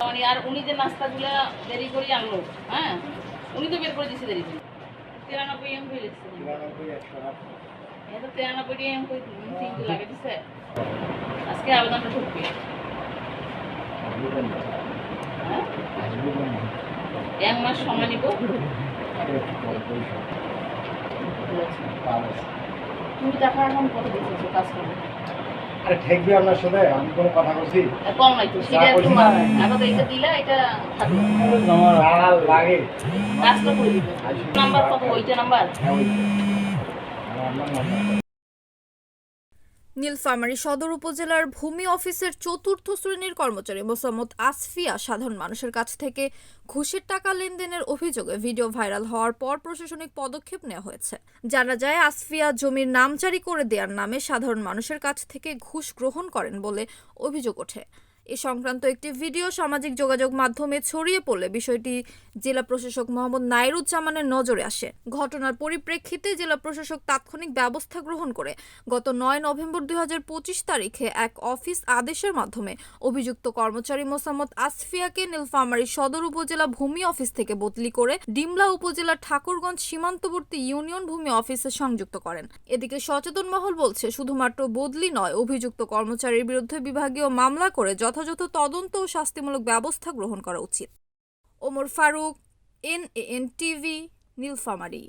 মানে আর উনি যে নাস্তাগুলো দেরি করে আনলো হ্যাঁ? উনি তো বের করে দিচ্ছে দেরি করে। তিরানব্বই এম যাচ্ছে এটা তিরানব্বই এম করে তিনটে লাগে দিচ্ছে আজকে আবেদনটা ঢুকবে হ্যাঁ? এক মাস সময় নিব। তুমি টাকা এখন কত দিচ্ছ কাজ করবে আরে ঠেকবে আপনার সাথে আমি কোনো কথা বলছি কম নাই তো সেটা একটু মারবে আগে তো এটা দিলা এটা থাকল। লাল লাগে। কাজটা করে দিবে নাম্বার কত ওইটা নাম্বার? হ্যাঁ। নাম্বার। নীলফামারী সদর উপজেলার ভূমি অফিসের চতুর্থ শ্রেণির কর্মচারী মোসাম্মদ আসফিয়া সাধারণ মানুষের কাছ থেকে ঘুষের টাকা লেনদেনের অভিযোগে ভিডিও ভাইরাল হওয়ার পর প্রশাসনিক পদক্ষেপ নেওয়া হয়েছে। জানা যায়, আসফিয়া জমির নামচারি করে দেওয়ার নামে সাধারণ মানুষের কাছ থেকে ঘুষ গ্রহণ করেন বলে অভিযোগ ওঠে। এ সংক্রান্ত একটি ভিডিও সামাজিক যোগাযোগ মাধ্যমে ছড়িয়ে পড়লে বিষয়টি জেলা প্রশাসক মোহাম্মদ নাইরুজ্জামানের নজরে আসে। ঘটনার পরিপ্রেক্ষিতে জেলা প্রশাসক তাৎক্ষণিক ব্যবস্থা গ্রহণ করে গত নয় নভেম্বর দু হাজার পঁচিশ তারিখে এক অফিস আদেশের মাধ্যমে অভিযুক্ত কর্মচারী মোসাম্মদ আসফিয়াকে নীলফামারী সদর উপজেলা ভূমি অফিস থেকে বদলি করে ডিমলা উপজেলার ঠাকুরগঞ্জ সীমান্তবর্তী ইউনিয়ন ভূমি অফিসে সংযুক্ত করেন। এদিকে সচেতন মহল বলছে, শুধুমাত্র বদলি নয়, অভিযুক্ত কর্মচারীর বিরুদ্ধে বিভাগীয় মামলা করে যথাযথ তদন্ত ও শাস্তিমূলক ব্যবস্থা গ্রহণ করা উচিত। Omar Faruk N N TV Nilphamari.